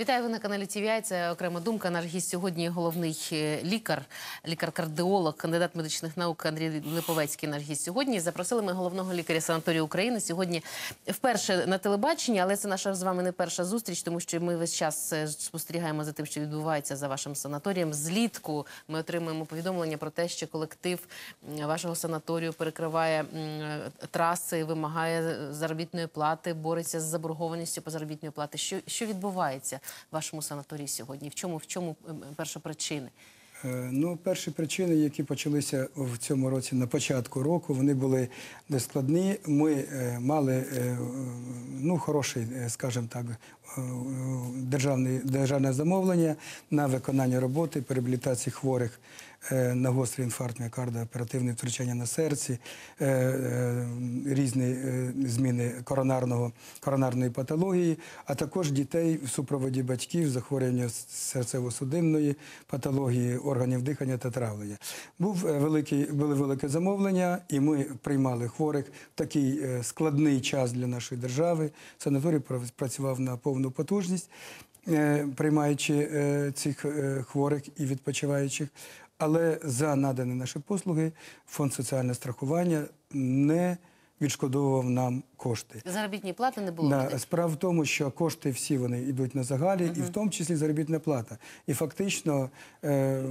Вітаю ви на каналі TVI. Це окрема думка. Наш гість сьогодні головний е, лікар, лікар-кардіолог, кандидат медичних наук Андрій Липовецький. Наш гість сьогодні. Запросили ми головного лікаря санаторію України. Сьогодні вперше на телебаченні, але це наша з вами не перша зустріч, тому що ми весь час е, спостерігаємо за тим, що відбувається за вашим санаторієм. Злітку ми отримуємо повідомлення про те, що колектив вашого санаторію перекриває траси, вимагає заробітної плати, бореться з заборгованістю по заробітної плати. Що, що відбувається вашому санаторії сьогодні? В чому в чому перша першопричини? Е, Ну, перші причини, які почалися в цьому році на початку року, вони були нескладні. Ми е, мали е, ну, хороший, скажімо так, державне, державне замовлення на виконання роботи по реабілітації хворих на гострий інфаркт міокарда, оперативне втручання на серці, е, е, різні е, зміни коронарного, коронарної патології, а також дітей в супроводі батьків, захворювання серцево-судинної патології, органів дихання та травлення. Був е, великий, були велике замовлення, і ми приймали хворих в такий е, складний час для нашої держави. Санаторій пра- працював на повну потужність, е, приймаючи е, цих е, хворих і відпочиваючих. Але за надані наші послуги фонд соціального страхування не відшкодовував нам кошти. Заробітні плати не було. Людей? справа в тому, що кошти всі вони йдуть на загалі, і в тому числі заробітна плата. І фактично е,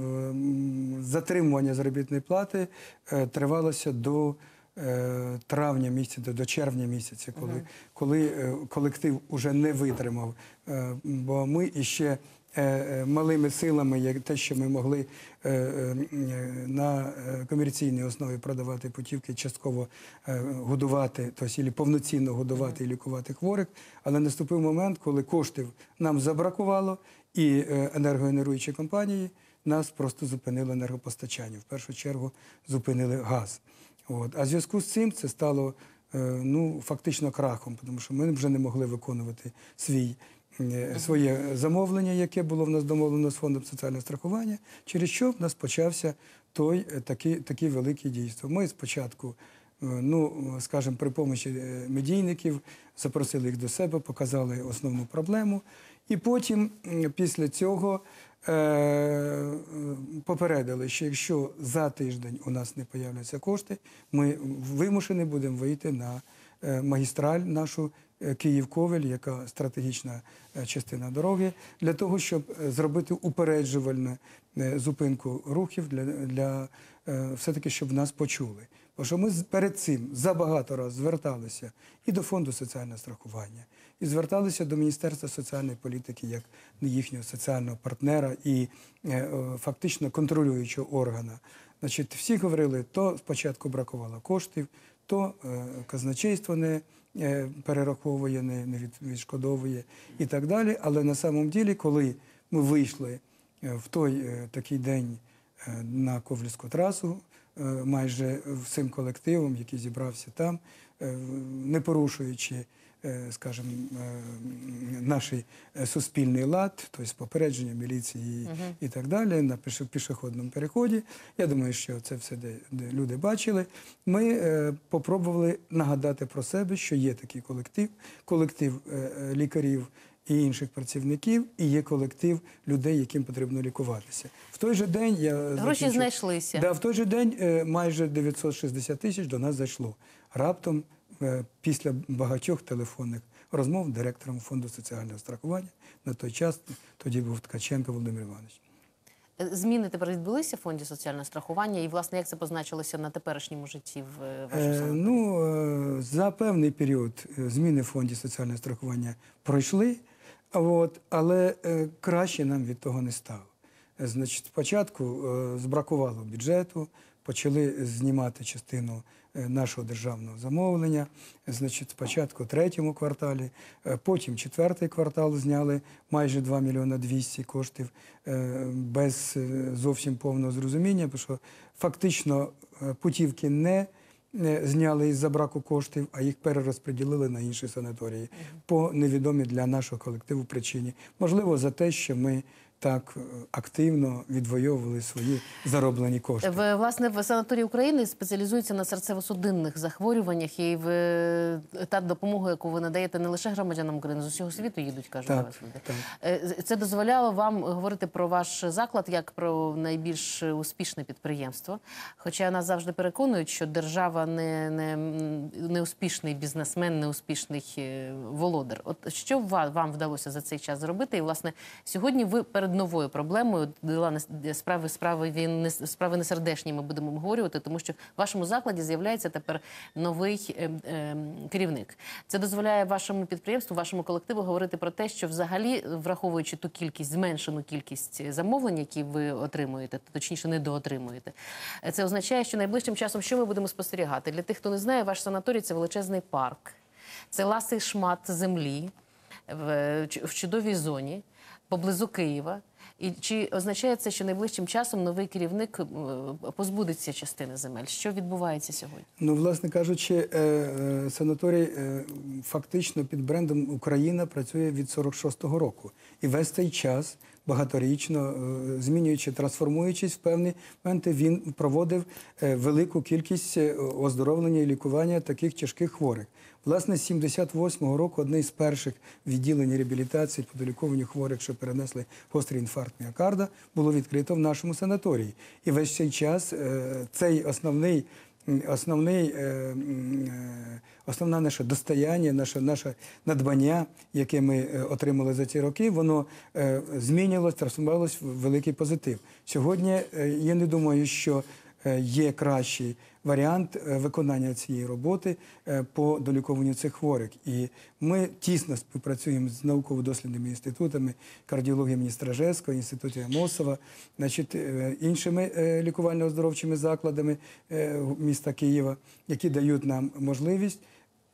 затримування заробітної плати е, тривалося до е, травня місяця, до червня місяця, коли, коли е, колектив уже не витримав. Е, бо ми іще малими силами, як те, що ми могли е, е, е, на е, комерційній основі продавати путівки, частково е, годувати, тобто повноцінно годувати і лікувати хворих. Але наступив момент, коли коштів нам забракувало, і е, енергогенеруючі компанії нас просто зупинили енергопостачання. В першу чергу зупинили газ. От. А в зв'язку з цим це стало е, ну, фактично крахом, тому що ми вже не могли виконувати свій, е, своє замовлення, яке було в нас домовлено з фондом соціального страхування, через що в нас почався той е, такий, такий великий дійство. Ми спочатку. е, Ну, скажімо, при помощі е, медійників запросили їх до себе, показали основну проблему. І потім, після цього, е, е, попередили, що якщо за тиждень у нас не появляться кошти, ми вимушені будемо вийти на е, магістраль нашу е, Київ-Ковель, яка стратегічна е, частина дороги, для того, щоб е, зробити упереджувальну е, зупинку рухів для, для е, все-таки, щоб нас почули. Бо що ми перед цим забагато раз зверталися і до фонду соціального страхування, і зверталися до Міністерства соціальної політики як їхнього соціального партнера і е, е, фактично контролюючого органа. Значить, всі говорили, то спочатку бракувало коштів, то е, казначейство не е, перераховує, не, відшкодовує і так далі. Але на самом ділі, коли ми вийшли е, в той е, такий день е, на Ковлівську трасу, е, майже всім колективом, який зібрався там, е, не порушуючи, е, скажімо, е, наш е, суспільний лад, тобто попередження міліції і, і так далі, на пішохідному переході. Я думаю, що це все де, де люди бачили. Ми е, попробували нагадати про себе, що є такий колектив, колектив е, е, лікарів і інших працівників, і є колектив людей, яким потрібно лікуватися. В той же день я Гроші закінчу- знайшлися. Да, в той же день е, майже 960 тисяч до нас зайшло. Раптом, е, після багатьох телефонних розмов директором фонду соціального страхування на той час тоді був Ткаченко Володимир Іванович. Е, Зміни тепер відбулися в фонді соціального страхування, і власне як це позначилося на теперішньому житті в е, вашому Е, ну, е, за певний період е, зміни в фонді соціального страхування пройшли, от, але е, краще нам від того не стало. Е, Значить, спочатку е, збракувало бюджету, почали знімати частину е, нашого державного замовлення. Е, Значить, спочатку в третьому кварталі, е, потім четвертий квартал зняли майже 2 мільйона 200 коштів е, без е, зовсім повного зрозуміння, тому що фактично е, путівки не е, зняли із-за браку коштів, а їх перерозподілили на інші санаторії по невідомій для нашого колективу причині. Можливо, за те, що ми так е, активно відвоювали свої зароблені кошти. В власне в санаторії України спеціалізуються на серцево-судинних захворюваннях, і в та допомогу, яку ви надаєте не лише громадянам України, з усього світу їдуть, кажуть Так, вас люди. так. Е, Це дозволяло вам говорити про ваш заклад як про найбільш успішне підприємство. Хоча нас завжди переконують, що держава не, не, не успішний бізнесмен, не успішний е, володар. От що вам вдалося за цей час зробити? І власне сьогодні ви перед новою проблемою дела справи справи він не справи несердечні. Ми будемо обговорювати, тому що в вашому закладі з'являється тепер новий е, е, керівник. Це дозволяє вашому підприємству, вашому колективу говорити про те, що взагалі, враховуючи ту кількість, зменшену кількість замовлень, які ви отримуєте, точніше недоотримуєте, е, це означає, що найближчим часом що ми будемо спостерігати для тих, хто не знає, ваш санаторій це величезний парк, це ласий шмат землі в, в чудовій зоні поблизу Києва. І чи означає це, що найближчим часом новий керівник позбудеться частини земель? Що відбувається сьогодні? Ну, власне кажучи, е, е, санаторій е, фактично під брендом Україна працює від 46-го року. І весь цей час багаторічно, змінюючи, трансформуючись в певні моменти, він проводив велику кількість оздоровлення і лікування таких тяжких хворих. Власне, з 78-го року одне з перших відділень реабілітації по долікуванню хворих, що перенесли гострий інфаркт міокарда, було відкрито в нашому санаторії. І весь цей час е, цей основний основний, е, е, основне наше достояння, наше, наше надбання, яке ми отримали за ці роки, воно змінилось, трансформувалось в великий позитив. Сьогодні я не думаю, що є кращий варіант е, виконання цієї роботи е, по долікуванню цих хворих. І ми тісно співпрацюємо з науково-дослідними інститутами кардіології імені Стражевського, інституту Амосова, значить, е, іншими е, лікувально-оздоровчими закладами е, міста Києва, які дають нам можливість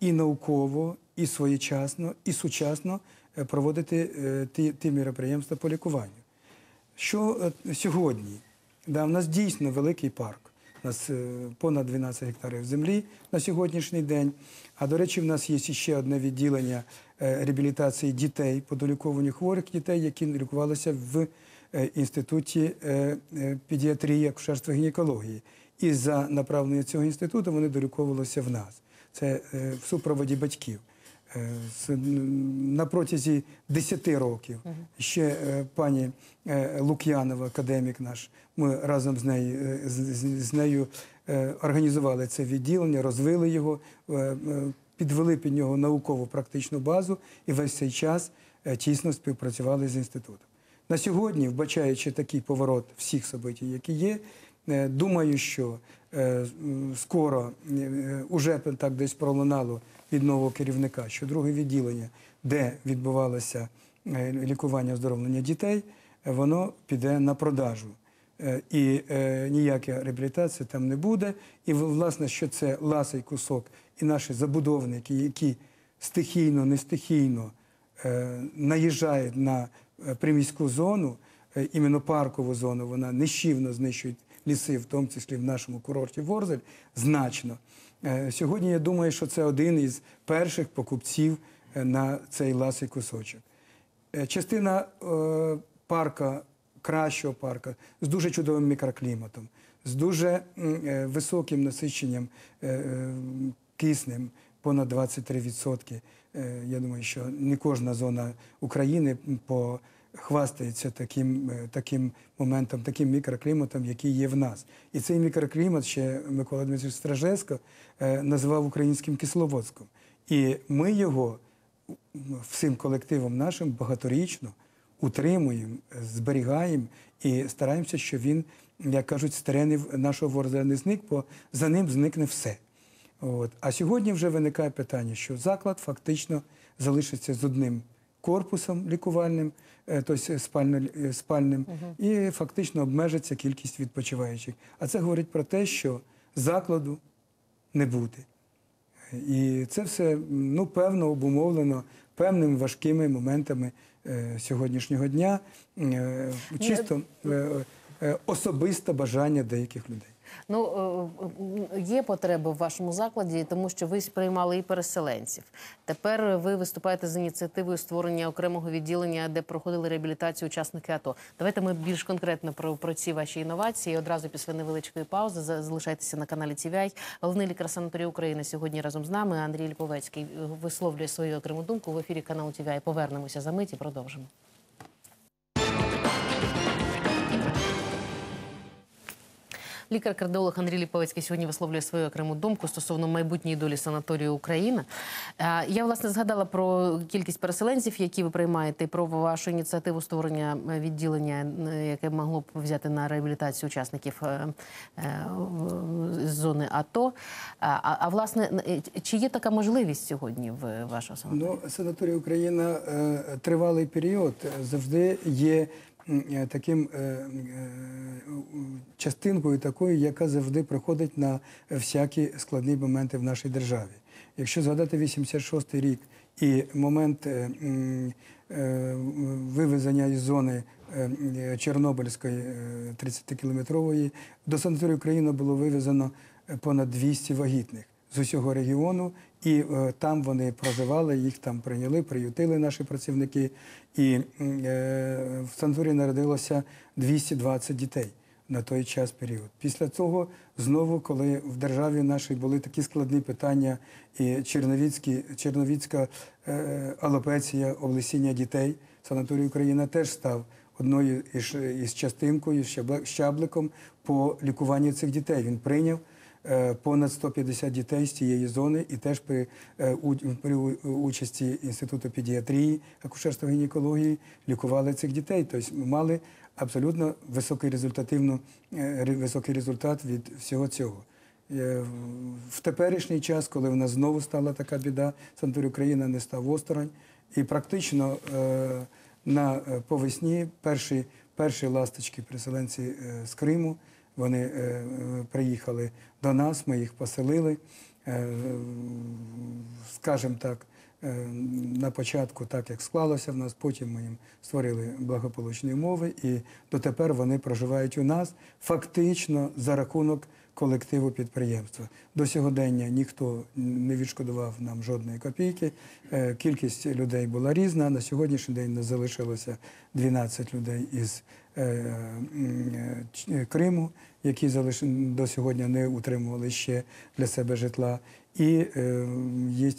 і науково, і своєчасно, і сучасно е, проводити е, ті, ті міроприємства по лікуванню. Що е, сьогодні? Да, у нас дійсно великий парк. У нас е, понад 12 гектарів землі на сьогоднішній день. А до речі, в нас є ще одне відділення е, реабілітації дітей по долікуванню хворих дітей, які лікувалися в е, інституті педіатрії, акушерства гінекології. І за направленням цього інституту вони доліковувалися в нас. Це в супроводі батьків. На протязі 10 років. Ще пані Лук'янова, академік наш, ми разом з нею, е, з, з- нею е, організували це відділення, розвили його, е, підвели під нього наукову практичну базу і весь цей час тісно співпрацювали з інститутом. На сьогодні, вбачаючи такий поворот всіх событий, які є, думаю, що скоро уже так десь пролунало від нового керівника, що друге відділення, де відбувалося лікування оздоровлення дітей, воно піде на продажу. Е, І е, ніяка реабілітація там не буде. І власне, що це ласий кусок, і наші забудовники, які стихійно, не стихійно е, наїжджають на приміську зону, іменно паркову зону, вона нищівно знищує ліси, в тому числі в нашому курорті Ворзель, значно. Сьогодні я думаю, що це один із перших покупців на цей ласий кусочок. Частина парка, кращого парка, з дуже чудовим мікрокліматом, з дуже е, високим насиченням е, е, киснем, понад 23%. Е, Я думаю, що не кожна зона України похвастається таким, е, таким моментом, таким мікрокліматом, який є в нас. І цей мікроклімат ще Микола Дмитрович Стражевсько е, називав українським кисловодськом. І ми його всім колективом нашим багаторічно утримуємо, зберігаємо і стараємося, щоб він, як кажуть, з теренів нашого ворзеля не зник, бо за ним зникне все. От. А сьогодні вже виникає питання, що заклад фактично залишиться з одним корпусом лікувальним, е, тобто спально, е, спальним, і фактично обмежиться кількість відпочиваючих. А це говорить про те, що закладу не буде. І це все ну, певно обумовлено певними важкими моментами е, сьогоднішнього дня, е, чисто е, е, особисте бажання деяких людей. Ну е, е, є потреба в вашому закладі, тому що ви приймали і переселенців. Тепер ви виступаєте з ініціативою створення окремого відділення, де проходили реабілітацію учасники АТО. Давайте ми більш конкретно про, про ці ваші інновації. Одразу після невеличкої паузи За- залишайтеся на каналі TVI. Головний лікар санаторію України сьогодні разом з нами. Андрій Ліповецький е, висловлює свою окрему думку в ефірі каналу TVI. Повернемося за мить і продовжимо. Лікар-кардіолог Андрій Ліповецький сьогодні висловлює свою окрему думку стосовно майбутньої долі санаторію Україна. Е, Я власне згадала про кількість переселенців, які ви приймаєте, про вашу ініціативу створення е, відділення, е, яке могло б взяти на реабілітацію учасників зони АТО. А, а- власне, чи є така можливість сьогодні в вашого санаторію? Ну, санаторій Україна тривалий період завжди є таким е, е, частинкою такою, яка завжди приходить на всякі складні моменти в нашій державі. Якщо згадати 86-й рік і момент е, е, вивезення із зони е, Чорнобильської е, 30-кілометрової, до санаторію України було вивезено е, понад 200 вагітних з усього регіону, і е, там вони проживали, їх там прийняли, приютили наші працівники. І е, в санаторії народилося 220 дітей на той час період. Після цього знову, коли в державі нашій були такі складні питання, і Черновіцька е, алопеція, облесіння дітей, санаторій Україна теж став одною із, частинкою, щабликом по лікуванню цих дітей. Він прийняв понад 150 дітей з цієї зони і теж при, е, при участі Інституту педіатрії, акушерства гінекології лікували цих дітей. Тобто мали абсолютно високий, результативну, е, високий результат від всього цього. Е, В теперішній час, коли в нас знову стала така біда, санаторій Україна не став осторонь. І практично е, на е, повесні перші, перші ласточки, переселенці е, з Криму, вони е, е, приїхали до нас, ми їх поселили. Е, Скажімо так, на початку так, як склалося в нас, потім ми їм створили благополучні умови, і дотепер вони проживають у нас фактично за рахунок колективу підприємства. До сьогодення ніхто не відшкодував нам жодної копійки. Кількість людей була різна. На сьогоднішній день нас залишилося 12 людей із Криму, які до сьогодні не утримували ще для себе житла. І е, є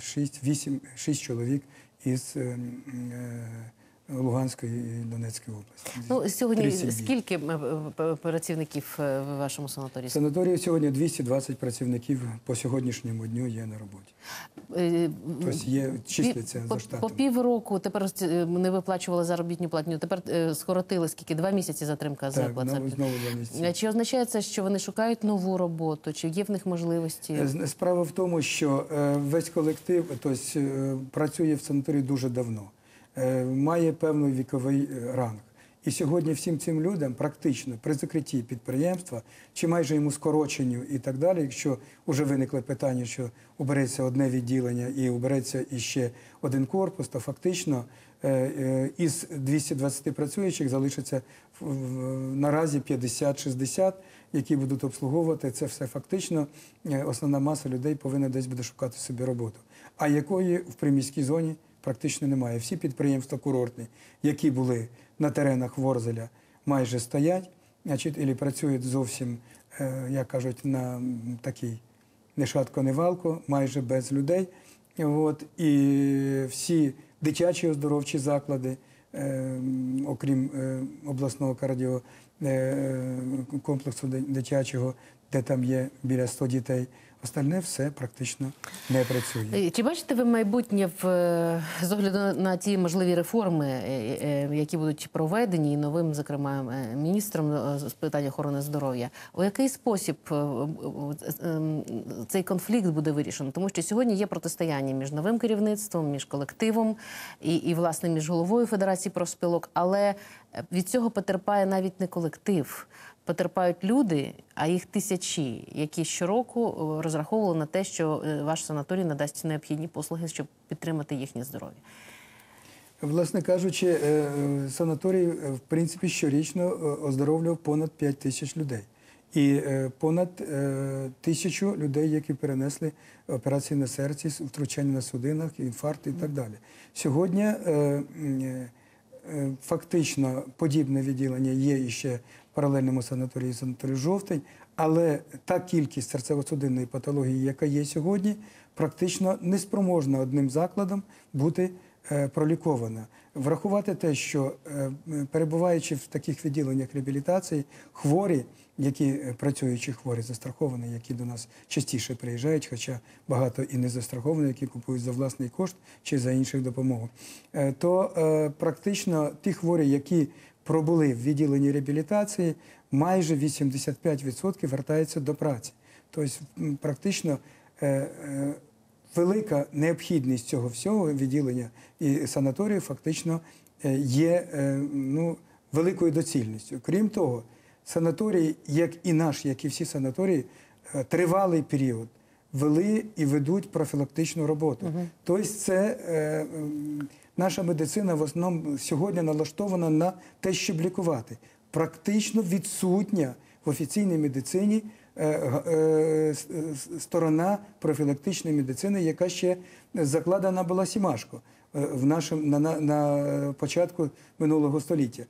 6, 8, 6 чоловік із е, е, Луганської і Донецької області. Ну сьогодні скільки е, е, працівників е, в вашому санаторії? В санаторії сьогодні 220 працівників по сьогоднішньому дню є на роботі. Тобто є, числяться Пі- за по, штатом. по півроку тепер не виплачували заробітну платню. Тепер скоротили скільки? Два місяці затримка Так, виплат. знову, знову два місяці. Чи означає це, що вони шукають нову роботу? Чи є в них можливості? Справа в тому, що весь колектив тобто, працює в санаторії дуже давно, має певний віковий е, ранг. І сьогодні всім цим людям практично при закритті підприємства чи майже йому скороченню і так далі, якщо вже виникло питання, що убереться одне відділення і убереться іще один корпус, то фактично е, е, із 220 працюючих залишиться наразі 50-60, які будуть обслуговувати це все фактично. е, Основна маса людей повинна десь буде шукати собі роботу. А якої в приміській зоні практично немає. Всі підприємства курортні, які були на теренах Ворзеля, майже стоять, значить, і працюють зовсім, е, як кажуть, на такій не шатко, не валко, майже без людей. От, і всі дитячі оздоровчі заклади, е, окрім е, обласного кардіо комплексу ди- дитячого, де там є біля 100 дітей, остальне все практично не працює. Е, Чи бачите ви майбутнє в е, з огляду на- ті можливі реформи, е, які будуть проведені і новим, зокрема, міністром з питань охорони здоров'я? У який спосіб цей конфлікт буде вирішено? Тому що сьогодні є протистояння між новим керівництвом, між колективом і, і власне між головою Федерації профспілок, але від цього потерпає навіть не колектив. Потерпають люди, а їх тисячі, які щороку е, розраховували на те, що е, ваш санаторій надасть необхідні послуги, щоб підтримати їхнє здоров'я. Власне кажучи, е, санаторій, в принципі, щорічно оздоровлював понад 5 тисяч людей. і понад тисячу людей, які перенесли операції на серці, втручання на судинах, інфаркти і так далі. Сьогодні фактично подібне відділення є іще в паралельному санаторії санаторії жовтень, але та кількість серцево-судинної патології, яка є сьогодні, практично не спроможна одним закладом бути е, пролікована. Врахувати те, що е, перебуваючи в таких відділеннях реабілітації, хворі, які е, працюючі хворі, застраховані, які до нас частіше приїжджають, хоча багато і не застраховані, які купують за власний кошт чи за інших допомогу, е, то е, практично ті хворі, які пробули в відділенні реабілітації, майже 85% вертаються до праці. Тобто, практично е, е, велика необхідність цього всього відділення і санаторію фактично е, є е, ну, великою доцільністю. Крім того, санаторії, як і наш, як і всі санаторії, е, тривалий період вели і ведуть профілактичну роботу. Тобто, це е, наша медицина в основному сьогодні налаштована на те, щоб лікувати. Практично відсутня в офіційній медицині сторона профілактичної медицини, яка ще закладена була Сімашко е, в нашому на, на, на початку минулого століття.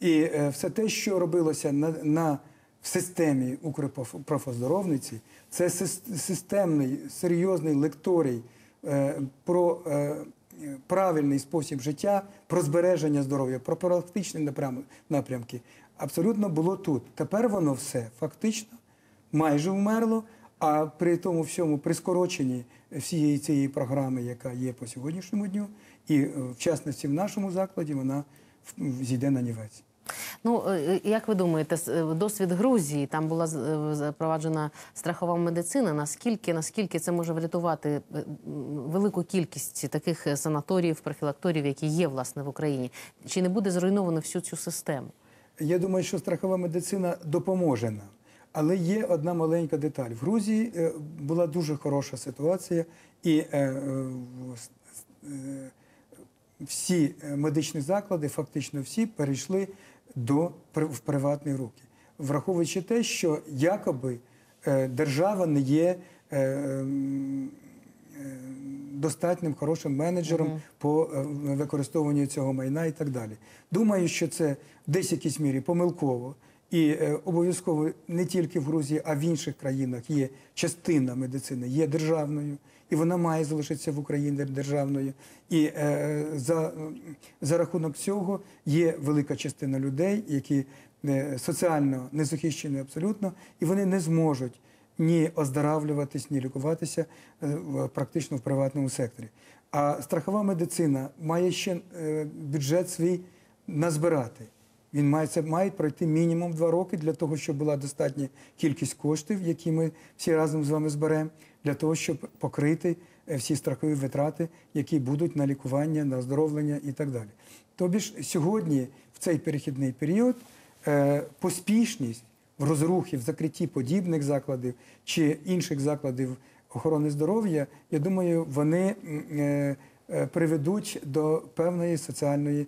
І е, все те, що робилося на, на в системі Укрпрофоздоровниці, це системний серйозний лекторій е, про е, правильний спосіб життя, про збереження здоров'я, про напрям- напрямки. Абсолютно було тут. Тепер воно все фактично майже вмерло. А при тому всьому, при скороченні всієї цієї програми, яка є по сьогоднішньому дню, і е, в частності в нашому закладі, вона зійде на нівець. Ну е, як ви думаєте, е, досвід Грузії там була е, запроваджена страхова медицина. Наскільки наскільки це може врятувати е, велику кількість таких е, санаторіїв, профілакторів, які є власне в Україні? Чи не буде зруйновано всю цю систему? Я думаю, що страхова медицина допоможе нам. Але є одна маленька деталь. В Грузії е, була дуже хороша ситуація, і е, е, в- всі медичні заклади, фактично всі, перейшли до в приватні руки, враховуючи те, що якоби держава не є. Достатнім хорошим менеджером по е, використовуванню цього майна і так далі. Думаю, що це в десь якійсь мірі помилково. І е, обов'язково не тільки в Грузії, а в інших країнах є частина медицини, є державною, і вона має залишитися в Україні державною. І е, за, за рахунок цього є велика частина людей, які е, соціально незахищені абсолютно, і вони не зможуть ні оздоравлюватись, ні лікуватися е, практично в приватному секторі. А страхова медицина має ще бюджет свій назбирати. Він має це має пройти мінімум два роки для того, щоб була достатня кількість коштів, які ми всі разом з вами зберемо, для того, щоб покрити е, всі страхові витрати, які будуть на лікування, на оздоровлення і так далі. Тобі ж сьогодні, в цей перехідний період, е, поспішність в розрухі, в закритті подібних закладів чи інших закладів охорони здоров'я, я думаю, вони е, приведуть до певної соціальної,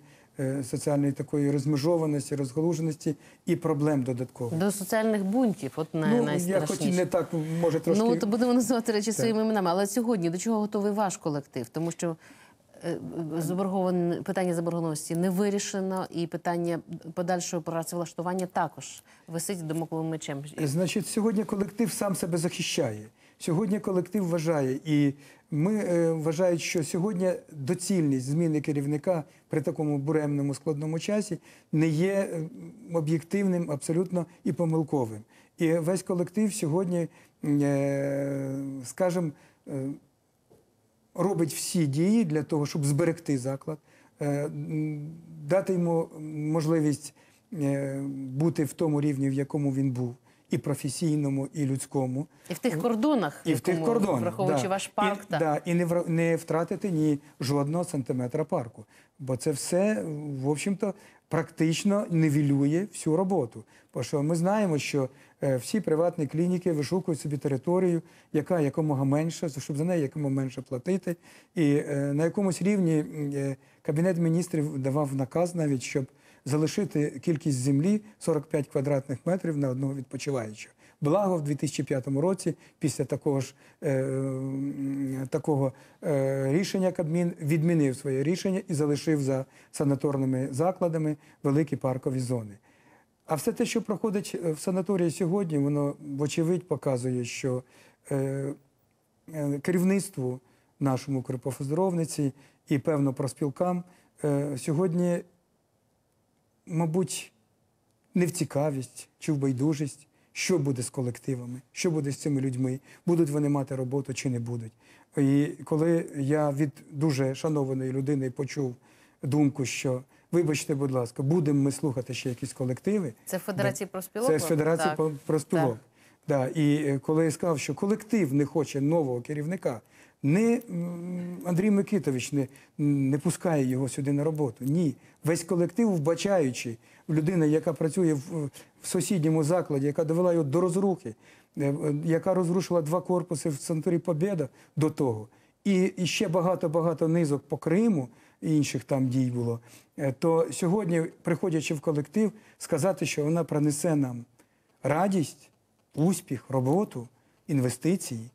соціальної такої розмежованості, розгалуженості і проблем додаткових. До соціальних бунтів, от най- Ну, я хоч і не так, може, трошки. Ну, то будемо називати речі своїми іменами. Але сьогодні до чого готовий ваш колектив? Тому що е, заборгован... питання заборгованості не вирішено, і питання подальшого працевлаштування також висить домокловим мечем. Значить, сьогодні колектив сам себе захищає. Сьогодні колектив вважає, і ми е, вважають, що сьогодні доцільність зміни керівника при такому буремному складному часі не є е, об'єктивним абсолютно і помилковим. І весь колектив сьогодні, е, скажімо, е, робить всі дії для того, щоб зберегти заклад, дати йому можливість бути в тому рівні, в якому він був, і професійному, і людському. І в тих кордонах, І в тих кордонах, враховуючи да. ваш парк, і, так. да, і не, вра- не втратити ні жодного сантиметра парку. Бо це все, в общем-то, практично нивелює всю роботу. Бо що ми знаємо, що е, всі приватні клініки вишукують собі територію, яка якомога менша, щоб за неї якомога менше платити. І е, на якомусь рівні е, Кабінет міністрів давав наказ навіть, щоб залишити кількість землі 45 квадратних метрів на одного відпочиваючого. Благо в 2005 році, після такого ж е, такого е, рішення Кабмін відмінив своє рішення і залишив за санаторними закладами великі паркові зони. А все те, що проходить е, в санаторії сьогодні, воно вочевидь показує, що е, е, керівництву нашому Укрпоздоровниці і певно проспілкам е, сьогодні, мабуть, не в цікавість чи в байдужість, що буде з колективами, що буде з цими людьми, будуть вони мати роботу чи не будуть. І коли я від дуже шанованої людини почув думку, що вибачте, будь ласка, будемо ми слухати ще якісь колективи. Це Федерації профспілок? Це з Федерації. Так. Да. І е, коли я сказав, що колектив не хоче нового керівника, не Андрій Микитович не, не пускає його сюди на роботу. Ні. Весь колектив, вбачаючи людина, яка працює в, в сусідньому закладі, яка довела його до розрухи, е, е, яка розрушила два корпуси в санаторії Побєда до того, і, і ще багато-багато низок по Криму, інших там дій було, е, то сьогодні, приходячи в колектив, сказати, що вона принесе нам радість, успіх, роботу, інвестиції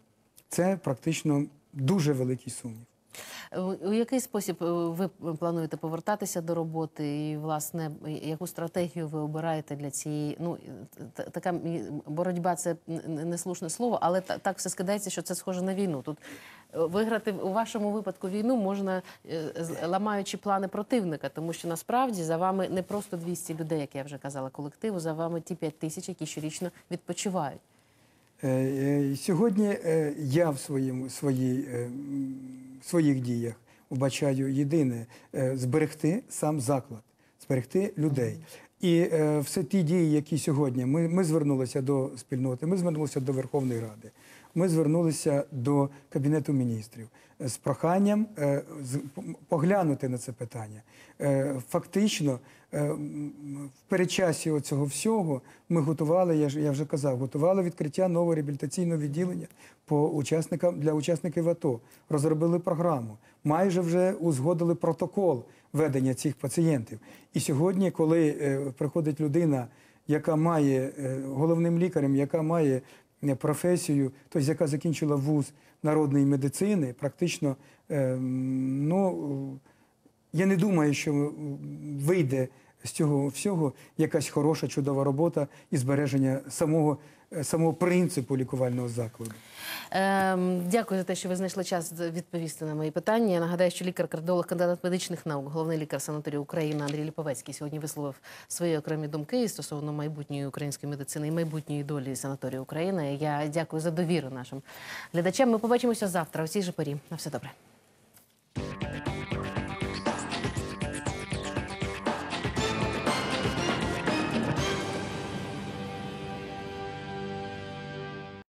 це практично дуже великий сумнів. Е, У який спосіб е, ви плануєте повертатися до роботи? І, власне, яку стратегію ви обираєте для цієї? Ну, така боротьба це н- неслушне слово, але та- так все скидається, що це схоже на війну. Тут е, виграти у вашому випадку війну можна ламаючи плани противника, тому що насправді за вами не просто 200 людей, як я вже казала, колективу, за вами ті 5 тисяч, які щорічно відпочивають. Е, е, Сьогодні е, я в своїх діях вбачаю єдине зберегти сам заклад, зберегти людей. І все ті дії, які сьогодні ми, ми звернулися до спільноти, ми звернулися до Верховної Ради, ми звернулися до Кабінету міністрів е, з проханням е, поглянути на це питання. Е, Фактично, в передчасі цього всього ми готували, я вже казав, готували відкриття нового реабілітаційного відділення по учасникам для учасників АТО. Розробили програму, майже вже узгодили протокол ведення цих пацієнтів. І сьогодні, коли приходить людина, яка має головним лікарем, яка має професію, тобто яка закінчила вуз народної медицини, практично е, ну. Я не думаю, що вийде з цього всього якась хороша, чудова робота і збереження самого, е, самого принципу лікувального закладу. Ем, дякую за те, що ви знайшли час відповісти на мої питання. Я нагадаю, що лікар-кардіолог, кандидат медичних наук, головний лікар санаторію України Андрій Ліповецький сьогодні висловив свої окремі думки стосовно майбутньої української медицини і майбутньої долі санаторію України. Я дякую за довіру нашим глядачам. Ми побачимося завтра у цій же порі. На все добре.